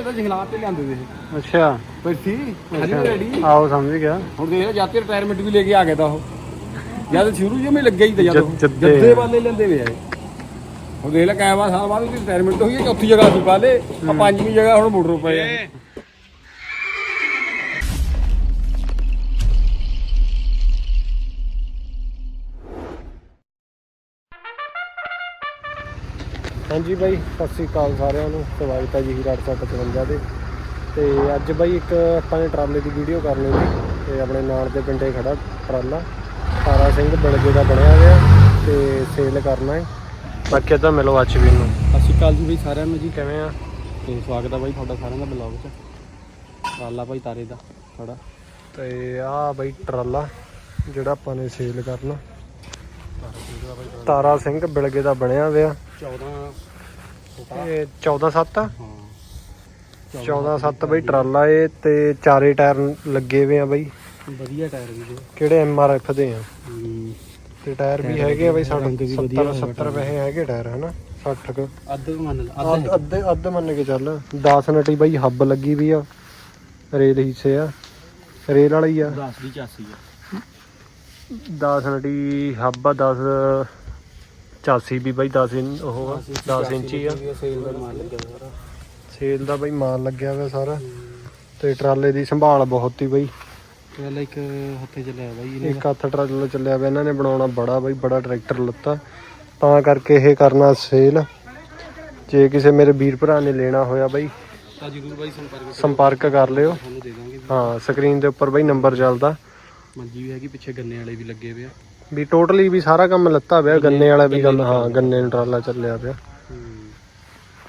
ਇਹ ਤਾਂ ਜੰਗਲਾਤ ਤੇ ਲਿਆਂਦੇ ਦੇ ਇਹ। ਅੱਛਾ। ਪਰ ਸੀ। ਹਰੀ ਰੈਡੀ ਆਓ ਸਮਝ ਗਿਆ। ਹੁਣ ਦੇਖ ਲੈ ਜਾਤੇ ਰਿਟਾਇਰਮੈਂਟ ਵੀ ਲੈ ਕੇ ਆ ਗਿਆ ਤਾਂ ਉਹ। ਜਦ ਸ਼ੁਰੂ ਜਿਵੇਂ ਮੈਂ ਲੱਗਿਆ ਹੀ ਤਾਂ ਜਦ ਉਹ। ਜਦ- ਜੱਦੇ। ਜੱਦੇ ਵਾਲੇ ਲੈਂਦੇ ਵੇ ਆਏ ਹੁਣ ਦੇਖ ਲੈ ਕਾਇਆ ਵਾ ਸਾਲ ਬਾਅਦ ਉਹਦੀ ਰਿਟਾਇਰਮੈਂਟ ਹੋਈ ਹੈ ਚੌਥੀ ਜਗ੍ਹਾ ਸੀ ਪਾਲੇ ਆ ਪੰਜਵੀਂ ਜਗ੍ਹਾ ਹੁਣ ਮੋਟਰ ਪਏ ਆ। ਹਾਂਜੀ ਬਾਈ ਸਤਿ ਸ੍ਰੀ ਅਕਾਲ ਸਾਰਿਆਂ ਨੂੰ। ਸਵਾਗਤ ਹੈ ਜੀ ਹੀਰਾ 855 ਦੇ ਤੇ। ਅੱਜ ਬਾਈ ਇੱਕ ਆਪਾਂ ਨੇ ਟਰਾਲੇ ਦੀ ਵੀਡੀਓ ਕਰਨੀ ਸੀ। ਤੇ ਆਪਣੇ ਨਾਲ ਦੇ ਪਿੰਡੇ ਖੜਾ ਟਰਾਲਾ। ਤਾਰਾ ਸਿੰਘ ਬਿਲਗੇ ਦਾ ਬਣਿਆ ਹੋਇਆ। ਤੇ ਸੇਲ ਕਰਨਾ ਹੈ। ਬਾਕੀ ਤਾਂ ਮਿਲੋ ਅੱਜ ਵੀ ਨੂੰ ਸਤਿ ਸ਼੍ਰੀ ਅਕਾਲ ਜੀ ਬਈ ਸਾਰਿਆਂ ਨੂੰ ਜੀ। ਕਿਵੇਂ ਆ? ਤੇ ਸਵਾਗਤ ਹੈ ਬਾਈ ਤੁਹਾਡਾ ਸਾਰਿਆਂ ਦਾ ਬਲੌਗ 'ਚ। ਟਰਾਲਾ ਭਾਈ ਤਾਰੇ ਦਾ ਥੋੜਾ ਤੇ ਆ ਬਾਈ ਟਰਾਲਾ ਜਿਹੜਾ ਆਪਾਂ ਨੇ ਸੇਲ ਕਰਨਾ। ਤਾਰਾ ਸਿੰਘ ਬਿਲਗੇ ਦਾ ਬਣਿਆ ਹੋਇਆ। 14 ਇਹ 14 7 ਆ? ਹਾਂ। 14 7 ਬਈ ਟਰਾਲਾ ਏ ਤੇ ਚਾਰੇ ਟਾਇਰ ਲੱਗੇ ਹੋਏ ਆ ਬਈ। ਵਧੀਆ ਟਾਇਰ ਵੀ ਕਿਹੜੇ ਐਮ ਆਰ ਐਫ ਦੇ ਆ? ਤੇ ਟਾਇਰ ਵੀ ਹੈਗੇ ਆ ਬਈ ਸਾਡੇ ਰੰਗ ਵੀ ਵਧੀਆ 70 70 ਪੈਸੇ ਹੈਗੇ ਟਾਇਰ ਹਨਾ? 60 ਕੁ। ਅੱਧ ਮੰਨ ਲਾ ਅੱਧ ਅੱਧੇ ਅੱਧ ਮੰਨ ਕੇ ਚੱਲ। 10 ਨਟੀ ਬਈ ਹੱਬ ਲੱਗੀ ਵੀ ਆ। ਰੇਲ ਹਿੱਸੇ ਆ। ਰੇਲ ਵਾਲੀ ਆ। 10 ਦੀ ਚਾਸੀ ਆ। 10 ਨਟੀ ਹੱਬ ਆ 10 84 ਵੀ ਬਈ 10 ਇੰ ਉਹ ਆ 10 ਇੰਚੀ ਆ। ਸੇਲ ਦਾ ਮਾਲ ਲੱਗਿਆ ਸਾਰਾ। ਸੇਲ ਦਾ ਬਈ ਮਾਲ ਲੱਗਿਆ ਹੋਇਆ ਸਾਰਾ। ਤੇ ਟਰਾਲੇ ਦੀ ਸੰਭਾਲ ਬਹੁਤ ਹੀ ਬਈ। ਪਹਿਲਾਂ ਇੱਕ ਹੱਥੇ ਚੱਲਿਆ ਬਾਈ ਇਹਨੇ। ਇੱਕ ਹੱਥ ਟਰਾਲਾ ਚੱਲਿਆ ਇਹਨਾਂ ਨੇ ਬਣਾਉਣਾ ਬੜਾ ਬਈ ਬੜਾ ਟਰੈਕਟਰ ਲੱਤਾ। ਤਾਂ ਕਰਕੇ ਇਹ ਕਰਨਾ ਸੇਲ। ਜੇ ਕਿਸੇ ਮੇਰੇ ਵੀਰ ਭਰਾ ਨੇ ਲੈਣਾ ਹੋਇਆ ਬਈ ਤਾਂ ਜ਼ਰੂਰ ਬਾਈ ਸੰਪਰਕ ਸੰਪਰਕ ਕਰ ਲਿਓ। ਤੁਹਾਨੂੰ ਦੇ ਦਾਂਗੇ। ਹਾਂ ਸਕਰੀਨ ਦੇ ਉੱਪਰ ਬਈ ਨੰਬਰ ਚੱਲਦਾ। ਮੰਜੀ ਵੀ ਹੈਗੀ ਪਿੱਛੇ ਗੰਨੇ ਵਾਲੇ ਵੀ ਲੱਗੇ ਪਏ ਆ। ਵੀ ਟੋਟਲੀ ਵੀ ਸਾਰਾ ਕੰਮ ਲੱਤਾ ਪਿਆ ਗੰਨੇ ਵਾਲਾ ਵੀ ਕੰਮ ਹਾਂ ਗੰਨੇ ਨੂੰ ਟਰਾਲਾ ਚੱਲਿਆ ਪਿਆ। ਹੂੰ।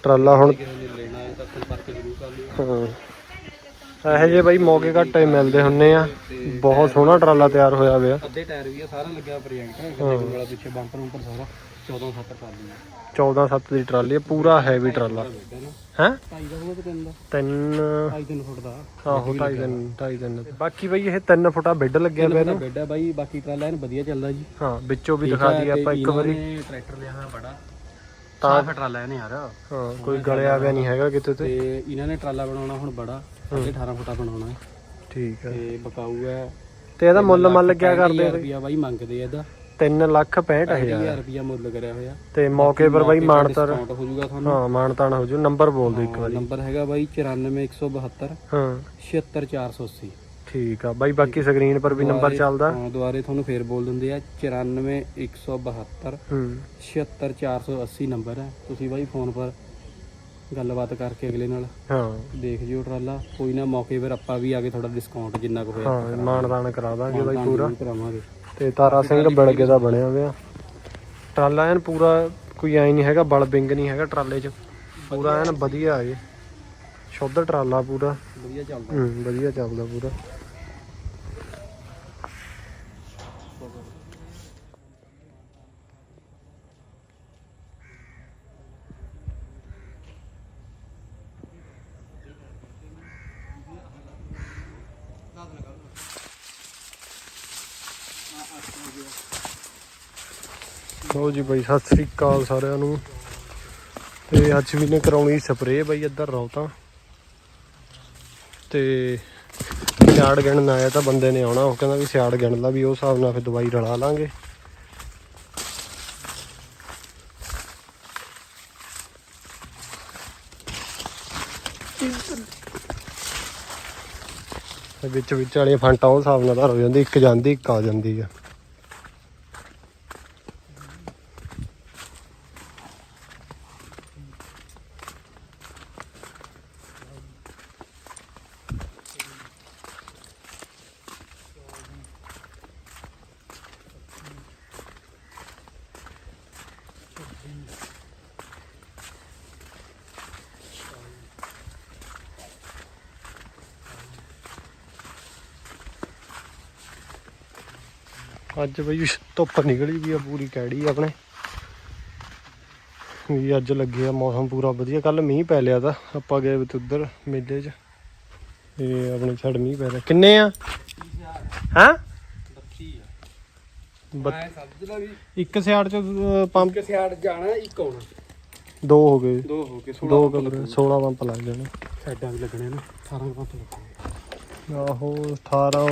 ਟਰਾਲਾ ਹੁਣ ਹੈ ਹਾਂ ਇਹੋ ਜਿਹੇ ਬਈ ਮੌਕੇ ਘੱਟੇ ਮਿਲਦੇ ਹੁੰਨੇ ਆ। ਬਹੁਤ ਸੋਹਣਾ ਟਰਾਲਾ ਤਿਆਰ ਹੋਇਆ ਪਿਆ। ਅੱਧੇ ਟਾਇਰ ਵੀ ਆ ਸਾਰਾ ਲੱਗਿਆ ਪ੍ਰੋਜੈਕਟ ਗੁੰਨੇ ਵਾਲਾ ਪਿੱਛੇ ਬੰਪਰ ਬੰਪਰ ਸਾਰਾ। 14 70 ਕਰ ਲਿਆ 14 7 ਦੀ ਟਰਾਲੀ ਆ, ਪੂਰਾ ਹੈਵੀ ਟਰਾਲਾ। ਹੈ? ਢਾਈ ਦਾ ਹੋਊਗਾ ਦਾ। ਢਾਈ ਤਿੰਨ ਫੁੱਟ ਦਾ। ਆਹੋ ਢਾਈ ਤਿੰਨ ਢਾਈ ਤਿੰਨ। ਬਾਕੀ ਬਈ ਇਹ 3 ਫੁੱਟਾ ਬੈੱਡ ਲੱਗਿਆ ਪਿਆ ਇਹਨੂੰ ਬੈੱਡ ਹੈ ਬਾਈ ਬਾਕੀ ਟਰਾਲਾ ਐਨ ਵਧੀਆ ਚੱਲਦਾ ਜੀ। ਹਾਂ ਵਿੱਚੋਂ ਵੀ ਦਿਖਾ ਦਈਏ ਆਪਾਂ ਇੱਕ ਵਾਰੀ। ਟਰੈਕਟਰ ਲਿਆ ਹੋਇਆ ਬੜਾ। ਤਾਂ ਟਰਾਲਾ ਇਹਨੇ ਯਾਰ। ਹਾਂ ਕੋਈ ਗਲਿਆ ਪਿਆ ਨਹੀਂ ਹੈਗਾ ਕਿਤੇ ਤੇ। ਇਹਨਾਂ ਨੇ ਟਰਾਲਾ ਬਣਾਉਣਾ ਹੁਣ ਬੜਾ। 18 ਫੁੱਟਾ ਬਣਾਉਣਾ ਹੈ ਠੀਕ ਹੈ ਤੇ ਬਕਾਊ ਹੈ ਤੇ ਇਹਦਾ ਮੁੱਲ ਮੱਲ ਕਿਆ ਕਰਦੇ ਰੁਪਿਆ ਬਾਈ ਮੰਗਦੇ ਆ ਇਹਦਾ। 3 ਲੱਖ 65000 1000 ਰੁਪਿਆ ਮੁੱਲ ਕਰਿਆ ਹੋਇਆ। ਤੇ ਮੌਕੇ ਪਰ ਬਈ ਮਾਨਤਰ ਡਿਸਕਾਊਂਟ ਹੋ ਜਾਊਗਾ ਤੁਹਾਨੂੰ। ਹਾਂ ਮਾਨਤਾਨ ਹੋ ਜੂ ਨੰਬਰ ਬੋਲ ਦਿਓ ਇੱਕ ਵਾਰੀ। ਨੰਬਰ ਹੈਗਾ ਬਾਈ 94172 ਹਾਂ। 76480 ਠੀਕ ਆ ਬਾਈ ਬਾਕੀ ਸਕਰੀਨ ਪਰ ਵੀ ਨੰਬਰ ਚੱਲਦਾ। ਹਾਂ ਦੁਬਾਰੇ ਤੁਹਾਨੂੰ ਫੇਰ ਬੋਲ ਦਿੰਦੇ ਆ 94172 ਹੂੰ। 76480 ਨੰਬਰ ਹੈ। ਤੁਸੀਂ ਬਾਈ ਫੋਨ ਪਰ ਗੱਲਬਾਤ ਕਰਕੇ ਅਗਲੇ ਨਾਲ ਹਾਂ। ਦੇਖ ਜਿਓ ਟਰਾਲਾ ਕੋਈ ਨਾ ਮੌਕੇ ਪਰ ਆਪਾਂ ਵੀ ਆ ਕੇ ਥੋੜਾ ਡਿਸਕਾਊਂਟ ਜਿੰਨਾ ਕੁ ਹੋਇਆ ਹਾਂ ਮਾਨਦਾਨ ਕਰਾ ਦਾਂਗੇ ਬਾਈ ਪੂਰਾ। ਕਰਾਵਾਂਗੇ। ਤੇ ਤਾਰਾ ਸਿੰਘ ਬਿਲਗੇ ਦਾ ਬਣਿਆ ਹੋਇਆ। ਟਰਾਲਾ ਐਨ ਪੂਰਾ ਕੋਈ ਐ ਨਹੀਂ ਹੈਗਾ ਬਲ ਬਿੰਗ ਨਹੀਂ ਹੈਗਾ ਟਰਾਲੇ 'ਚ। ਪੂਰਾ ਐਨ ਵਧੀਆ ਹੈ ਸ਼ੁੱਧ ਟਰਾਲਾ ਪੂਰਾ। ਵਧੀਆ ਚੱਲਦਾ। ਹੂੰ ਵਧੀਆ ਚੱਲਦਾ ਪੂਰਾ। ਲੋ ਜੀ ਬਾਈ, ਸਤਿ ਸ੍ਰੀ ਅਕਾਲ ਸਾਰਿਆਂ ਨੂੰ। ਤੇ ਅੱਜ ਵੀ ਨੇ ਕਰਾਉਣੀ ਸਪਰੇਅ ਬਾਈ ਇੱਧਰ ਰੋ ਤਾਂ ਤੇ ਸਿਆੜ ਗਿਣਨ ਆਇਆ ਤਾਂ ਬੰਦੇ ਨੇ ਆਉਣਾ, ਉਹ ਕਹਿੰਦਾ ਵੀ ਸਿਆੜ ਗਿਣ ਲਾ ਵੀ ਉਹ ਹਿਸਾਬ ਨਾਲ ਫਿਰ ਦਵਾਈ ਰਲਾ ਲਾਂਗੇ। ਵਿੱਚ ਵਿੱਚ ਵਾਲੀਆਂ ਫੰਟਾਂ ਉਹ ਹਿਸਾਬ ਨਾਲ ਧਰ ਹੋ ਜਾਂਦੀ, ਇੱਕ ਜਾਂਦੀ, ਇੱਕ ਆ ਜਾਂਦੀ ਆ। ਅੱਜ ਬਈ ਧੁੱਪ ਨਿਕਲੀ ਵੀ ਆ ਪੂਰੀ ਕੈੜੀ ਆਪਣੇ। ਵੀ ਅੱਜ ਲੱਗੇ ਆ ਮੌਸਮ ਪੂਰਾ ਵਧੀਆ। ਕੱਲ ਮੀਂਹ ਪੈ ਲਿਆ ਤਾਂ ਆਪਾਂ ਗਏ ਵੀ ਉੱਧਰ ਮੇਲੇ 'ਚ। ਤੇ ਆਪਣੇ ਛੜ ਮੀਂਹ ਪੈ ਰਿਹਾ। ਕਿੰਨੇ ਆ? ਹਾਂ? 32 ਆ। ਬੱਤ- ਮੈਂ ਸਮਝਦਾ ਵੀ ਇੱਕ ਸਿਆੜ ਚ ਪੰਪ ਇੱਕ ਸਿਆੜ ਜਾਣਾ ਇੱਕ ਆਉਣਾ। ਦੋ ਹੋ ਗਏ। ਦੋ ਹੋ ਕਮਰੇ 16 ਪੰਪ ਲੱਗ ਜਾਣੇ। ਸਾਈਡਾਂ ਵੀ ਲੱਗਣੇ ਨਾ 18 ਪੰਪ ਲੱਗਣੇ। ਆਹੋ 18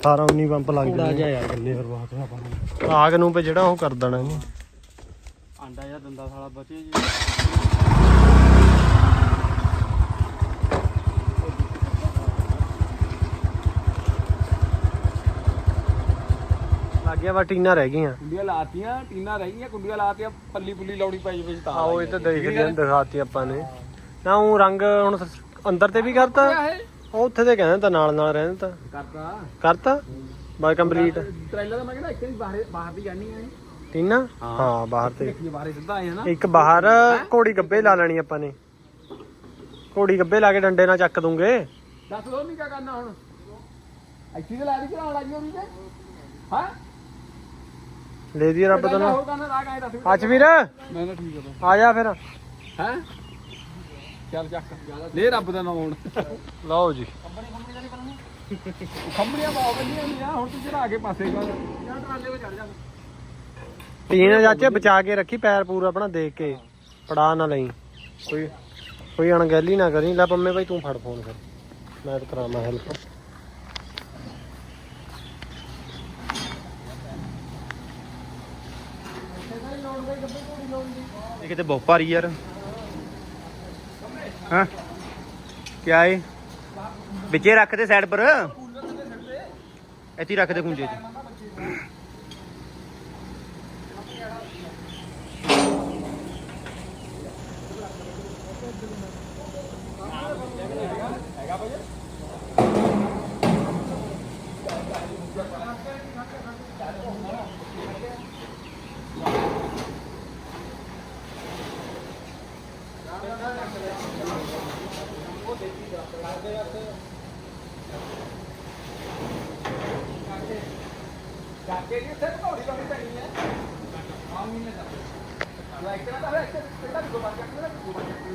18 19 ਪੰਪ ਲੱਗ ਥੋੜਾ ਜਾਣੇ ਜਿਹਾ ਯਾਰ ਗੱਲੇ ਫਿਰ ਬਾਤ ਹੈ ਆਪਾਂ ਨੂੰ। ਆਗ ਨੂੰ ਪੇ ਜਿਹੜਾ ਉਹ ਕਰ ਦੇਣਾ ਇਹਨੇ। ਆਂਡਾ ਜਾਂ ਦੰਦਾ ਸਾਲਾ ਬਚੇ ਜੀ। ਲੱਗ ਗਿਆ ਵਾ ਟੀਨਾ ਰਹਿ ਗਈਆਂ। ਕੁੰਡੀਆਂ ਲਾਤੀਆਂ ਟੀਨਾਂ ਰਹਿ ਗਈਆਂ ਕੁੰਡੀਆਂ ਲਾਤੀਆਂ ਪੱਲੀ ਪੁੱਲੀ ਲਾਉਣੀ ਪਈ ਵਿੱਚ ਤਾਂ ਆਓ ਇਹ ਤਾਂ ਦੇਖਦੇ ਦਿਖਾਤੀ ਆਪਾਂ ਨੇ। ਨਾ ਉਹ ਰੰਗ ਹੁਣ ਅੰਦਰ ਤੇ ਵੀ ਕਰਤਾ। ਉਹ ਉੱਥੇ ਤੇ ਕਹਿੰਦਾ ਤਾਂ ਨਾਲ ਨਾਲ ਰਹਿੰਦਾ ਤਾਂ। ਕਰਤਾ। ਕਰਤਾ? ਬਾਈ ਕੰਪਲੀਟ। ਟ੍ਰੇਲਰ ਦਾ ਮੈਂ ਕਹਿੰਦਾ ਇੱਕ ਬਾਹਰ ਬਾਹਰ ਦੀ ਜਾਣੀ ਹੈ ਟੀਨਾ? ਹਾਂ। ਬਾਹਰ ਤੇ। ਇਹ ਬਾਹਰ ਸਿੱਧਾ ਆਏ ਨਾ। ਇੱਕ ਬਾਹਰ ਘੋੜੀ ਗੱਬੇ ਲਾ ਲੈਣੀ ਆਪਾਂ ਨੇ। ਘੋੜੀ ਗੱਬੇ ਲਾ ਕੇ ਡੰਡੇ ਨਾਲ ਚੱਕ ਦੂੰਗੇ। ਦੱਸ ਦੋ ਨਹੀਂ ਕੀ ਕਰਨਾ ਹੁਣ। ਇੱਥੇ ਤੇ ਲਾ ਦੀ ਚਲਾਉਣ ਲੱਗੀ ਹੋਣੀ ਤੇ। ਹਾਂ? ਲੈ ਦੀ ਰੱਬ ਨਾ। ਦੱਸ। ਅੱਜ ਵੀਰ? ਮੈਂ ਤਾਂ ਠੀਕ ਆ ਆ ਜਾ ਫਿਰ। ਹੈ? ਚੱਲ ਚੱਕ। ਲੈ ਰੱਬ ਦਾ ਨਾਮ ਹੁਣ। ਲਓ ਜੀ। ਖੰਬੜੀਆਂ ਬਹੁਤ ਵਧੀਆ ਹੁੰਦੀਆਂ ਹੁਣ ਤੂੰ ਚੜਾ ਕੇ ਪਾਸੇ ਕਰ। ਜਾਂ ਟਰਾਲੇ 'ਤੇ ਚੜ ਜਾ। ਟੀਨ ਚਾਚੇ ਬਚਾ ਕੇ ਰੱਖੀ ਪੈਰ ਪੂਰਾ ਆਪਣਾ ਦੇਖ ਕੇ। ਫੜਾ ਨਾ ਲਈ। ਕੋਈ ਕੋਈ ਅਣਗਹਿਲੀ ਨਾ ਕਰੀ। ਲੈ ਪੰਮੇ ਭਾਈ ਤੂੰ ਫੜ ਫੋਨ ਕਰ ਮੈਂ ਤਾਂ ਕਰਾਵਾਂ ਹੈਲਪ ਇਹ ਕਿਤੇ ਬਹੁਤ ਭਾਰੀ ਯਾਰ। ਹਾਂ। ਕਿਆ ਏ? ਵਿੱਚੇ ਰੱਖ ਦੇ ਸਾਈਡ ਪਰ। ਇੱਥੇ ਹੀ ਰੱਖ ਦੇ ਗੁੰਜੇ 'ਚ। ਕਾਕੇ ਦੀ ਉੱਥੇ ਘੋੜੀ ਲਾਉਣੀ ਪੈਣੀ ਹੈ ਹਾਂ ਮਹੀਨੇ ਦਾ ਮੈਂ ਇੱਕ ਨਾ। ਤਾਂ ਇੱਕ ਕਿਹੜਾ ਵੀ ਗੋਬਰ ਚੱਕ ਲੈ ਗੋਬਰ ਚੱਕ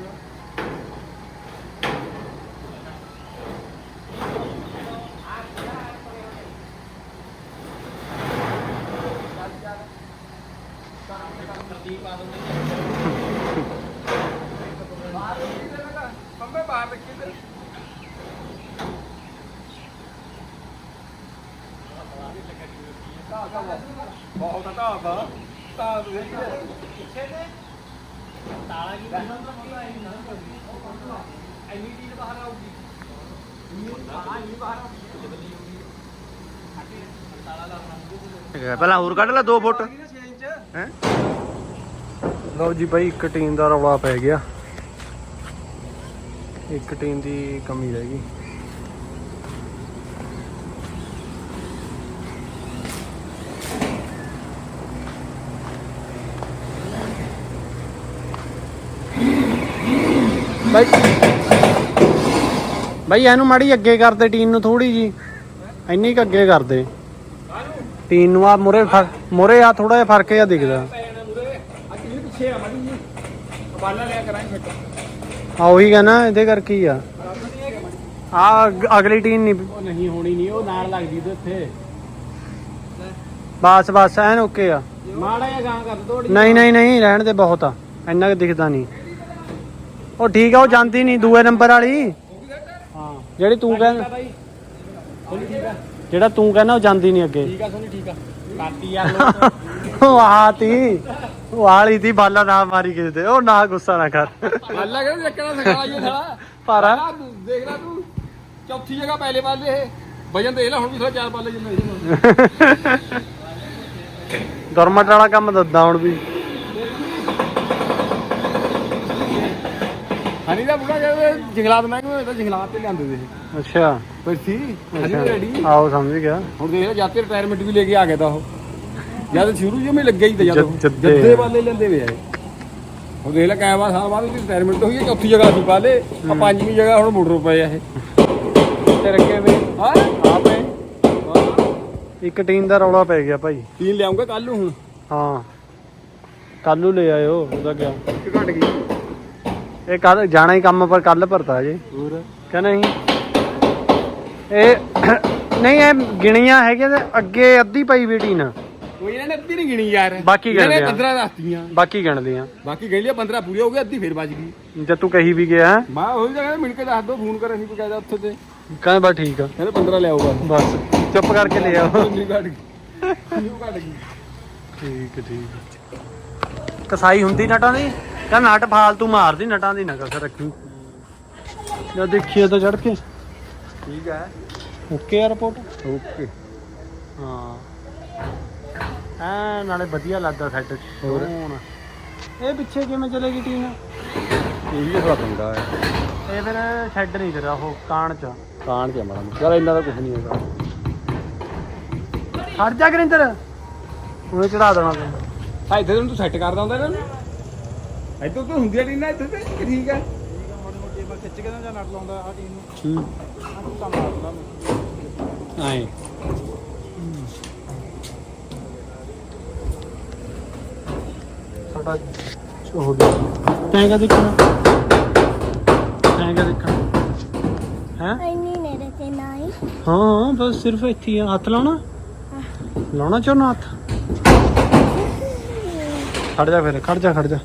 ਲੈ ਬਾਹਰ ਰੱਖੀ ਤੇ ਬਹੁਤ ਢਾਬਾ ਤਾਂ ਦੇਖ ਪਿੱਛੇ ਤੇ ਤਾਲਾ ਕੀ ਐਨੀ ਚੀਜ਼ ਬਾਹਰ ਆਊਗੀ। ਹਾਂ ਇਹ ਬਾਹਰ ਪਹਿਲਾਂ ਹੋਰ ਕੱਢ ਲੈ 2 ਫੁੱਟ। ਹੈ? ਲਓ ਜੀ ਭਾਈ ਇੱਕ ਟੀਮ ਦਾ ਰੌਲਾ ਪੈ ਗਿਆ। ਇੱਕ ਟੀਮ ਦੀ ਕਮੀ ਰਹਿ ਗਈ। ਭਾਈ ਭਾਈ ਇਹਨੂੰ ਮਾੜੀ ਅੱਗੇ ਕਰਦੇ ਟੀਮ ਨੂੰ ਥੋੜੀ ਜੀ ਇੰਨੀ ਕੁ ਅੱਗੇ ਕਰਦੇ। ਟੀਮ ਨੂੰ ਆ ਮੁਰੇ ਮੁਰੇ ਆ ਥੋੜਾ ਜਿਹਾ ਫ਼ਰਕ ਜਿਹਾ ਦਿਖਦਾ। ਪਿੱਛੇ ਆ, ਮੜੀ ਜੀ ਬਾਲਾ ਲਿਆ ਕਰਾਂਗੇ ਫਿਰ ਆ ਉਹੀ ਕਹਿੰਦਾ ਇਹਦੇ ਕਰਕੇ ਹੀ ਆ। ਆ ਅਗਲੀ ਟੀਮ ਨਹੀਂ। ਉਹ ਨਹੀਂ ਹੋਣੀ ਨਹੀਂ ਉਹ ਨਾਲ ਲੱਗਦੀ ਤੇ ਉੱਥੇ। ਬਸ ਬਸ ਐਨ ਓਕੇ ਆ। ਮਾੜਾ ਜਿਹਾ ਗਾਂ ਕਰ ਤੋੜੀ ਨਹੀਂ ਨਹੀਂ ਨਹੀਂ ਰਹਿਣ ਦੇ ਬਹੁਤ ਆ। ਇੰਨਾ ਕੁ ਦਿਖਦਾ ਨਹੀਂ। ਉਹ ਠੀਕ ਆ ਉਹ ਜਾਂਦੀ ਨਹੀਂ ਦੂਏ ਨੰਬਰ ਵਾਲੀ। ਹਾਂ। ਜਿਹੜੀ ਤੂੰ ਕਹਿੰਦਾ ਜਿਹੜਾ ਤੂੰ ਕਹਿੰਦਾ ਉਹ ਜਾਂਦੀ ਨਹੀਂ ਅੱਗੇ। ਠੀਕ ਆ ਸੋਨੀ ਠੀਕ ਆ। ਆ। ਉਹ ਆਲੀ ਤੀ। ਬਾਲਾ ਨਾ ਮਾਰੀ ਕਿਸੇ ਤੇ। ਉਹ ਨਾ ਗੁੱਸਾ ਨਾ ਕਰ। ਅੱਲਾ ਕਹਿੰਦਾ ਚੱਕਣਾ ਸਿਖਾ ਜੀ ਸਾਲਾ। ਤੂੰ ਦੇਖ ਲੈ ਤੂੰ। ਚੌਥੀ ਜਗ੍ਹਾ ਪਹਿਲੇ ਪਾਲੇ ਇਹ। ਵਜਨ ਦੇਖ ਲੈ ਹੁਣ ਵੀ ਥੋੜਾ ਚਾਰ ਪਾਲੇ ਜਿੰਨੇ ਗਵਰਨਮੈਂਟ ਵਾਲਾ ਕੰਮ ਦੱਦਾ ਹੁਣ ਵੀ। ਹਨੀ ਦਾ ਬੁੜਾ ਕਹਿੰਦੇ ਜੰਗਲਾਤ ਮਹਿਕਮੇ ਹੋਏ ਤਾਂ ਜੰਗਲਾਤ ਤੇ ਲਿਆਂਦੇ ਦੇ ਅੱਛਾ। ਪਰ ਸੀ? ਰੈਡੀ ਆਓ ਸਮਝ ਗਿਆ। ਹੁਣ ਦੇਖ ਲੈ ਜਾਤੇ ਰਿਟਾਇਰਮੈਂਟ ਵੀ ਲੈ ਕੇ ਆ ਗਿਆ ਤਾਂ ਉਹ। ਜਦ ਸ਼ੁਰੂ ਜਿਵੇਂ ਲੱਗਿਆ ਹੀ ਤਾਂ ਜਦ ਜਦ- ਜੱਦੇ। ਜੱਦੇ ਵਾਲੇ ਲੈਂਦੇ ਵੇ ਆਏ ਹੁਣ ਦੇਖ ਲੈ ਕਾਇਆ ਸਾਲ ਬਾਅਦ ਉਹਦੀ ਰਿਟਾਇਰਮੈਂਟ ਹੋਈ ਹੈ ਚੌਥੀ ਜਗ੍ਹਾ ਸੀ ਪਾਲੇ ਆ ਪੰਜਵੀਂ ਜਗ੍ਹਾ ਹੁਣ ਮੋਟਰ ਪਏ ਆ ਇਹ। ਤੇ ਰੱਖੇ ਵੇ। ਹਾਂ? ਆਪੇ ਇੱਕ ਟੀਮ ਦਾ ਰੌਲਾ ਪੈ ਗਿਆ ਭਾਈ। ਤੀਨ ਲਿਆਉਂਗਾ ਕੱਲ ਨੂੰ ਹੁਣ। ਹਾਂ। ਕੱਲ ਨੂੰ ਲੈ ਆਇਓ ਉਹਦਾ ਇੱਕ ਘਟ ਗਈ ਇਹ ਕੱਲ ਜਾਣਾ ਹੀ ਕੰਮ ਪਰ ਕੱਲ ਭਰਤਾ ਜੀ। ਹੋਰ? ਕਿ ਨਹੀਂ? ਇਹ ਨਹੀਂ ਇਹ ਗਿਣੀਆਂ ਹੈਗੀਆਂ ਤੇ ਅੱਗੇ ਅੱਧੀ ਪਈ ਵੀ ਟੀਨ ਕੋਈ ਇਹਨਾਂ ਨੇ ਅੱਧੀ ਨਹੀਂ ਗਿਣੀ ਯਾਰ। ਬਾਕੀ ਨੇ ਗਿਣਦੇ ਆ। 15 ਦੱਸਤੀਆਂ। ਬਾਕੀ ਗਿਣਦੇ ਆ ਬਾਕੀ ਗਿਣ ਲਿਆ 15 ਪੂਰੀ ਹੋ ਗਈ ਅੱਧੀ ਫਿਰ ਵੱਜ ਗਈ। ਜਦ ਤੂੰ ਕਹੀ ਵੀ ਗਿਆ? ਮੈਂ ਉਹੀ ਜਗ੍ਹਾ ਮਿਲ ਕੇ ਦੱਸ ਦੋ ਫੋਨ ਕਰ ਅਸੀਂ ਬਕਾਇਦਾ ਉੱਥੇ ਤੇ। ਕਹਿੰਦਾ ਬਸ ਠੀਕ ਆ। ਕਹਿੰਦੇ 15 ਲਿਆਓਗਾ ਬਸ। ਚੁੱਪ ਕਰਕੇ ਲੈ ਆਓ। ਨਹੀਂ ਘਟ ਗਈ। ਠੀਕ ਠੀਕ ਕਸਾਈ ਹੁੰਦੀ ਨਟਾਂ ਦੀ? ਕਹ ਨਟ ਫਾਲਤੂ ਮਾਰਦੀ ਨਟਾਂ ਦੀ ਨਾ ਕਸਰ ਰੱਖੀ। ਜਾਂ ਦੇਖੀਏ ਤਾਂ ਚੜ ਕੇ। ਠੀਕ ਹੈ। ਓਕੇ ਆ ਰਿਪੋਰਟ ਓਕੇ। ਹਾਂ। ਐ ਨਾਲੇ ਵਧੀਆ ਲੱਗਦਾ ਸੈੱਟ ਹੋਰ? ਹੁਣ ਇਹ ਪਿੱਛੇ ਕਿਵੇਂ ਚਲੇਗੀ ਟੀਮ ਇਹ ਵੀ ਥੋੜਾ ਪੰਗਾ ਹੈ। ਇਹ ਫਿਰ ਛੱਡ ਨਹੀਂ ਤੇਰਾ ਉਹ ਕਾਣ ਚ। ਕਾਣ ਕੇ ਮਾੜਾ। ਚੱਲ ਇੰਨਾ ਤਾਂ ਕੁਝ ਨਹੀਂ ਹੈਗਾ। ਹਟ ਜਾ ਗਰਿੰਦਰ। ਉਹਨੇ ਚੜਾ ਦੇਣਾ ਤੈਨੂੰ। ਹਾਂ ਇੱਥੇ ਤੈਨੂੰ ਤੂੰ ਸੈੱਟ ਕਰਦਾ ਹੁੰਦਾ ਇਹਨਾਂ ਨੂੰ। ਇੱਥੇ ਤਾਂ ਹੁੰਦੀਆਂ ਨਹੀਂ ਨਾ ਇੱਥੇ ਤੇ ਠੀਕ ਹੈ ਖਿੱਚ ਕੇ ਨਾ ਜਾਂ ਨਟ ਲਾਉਂਦਾ ਆ। ਟੀਮ ਨੂੰ ਹੂੰ ਕੰਮ ਆਉਂਦਾ ਆਏ। ਸਾਡਾ ਹੋ ਗਿਆ। ਤੈਂ ਕਾ ਦੇਖਣਾ? ਤੈਂ ਕਾ ਦੇਖਣਾ? ਹੈ? ਇੰਨੀ ਨੇੜੇ ਤੇ ਨਹੀਂ ਹਾਂ ਬਸ ਸਿਰਫ ਇੱਥੇ ਹੀ ਆ। ਹੱਥ ਲਾਉਣਾ? ਲਾਉਣਾ ਚਾਹੁੰਦਾ ਹੱਥ? ਖੜ ਜਾ ਫਿਰ ਖੜ ਜਾ ਖੜ ਜਾ।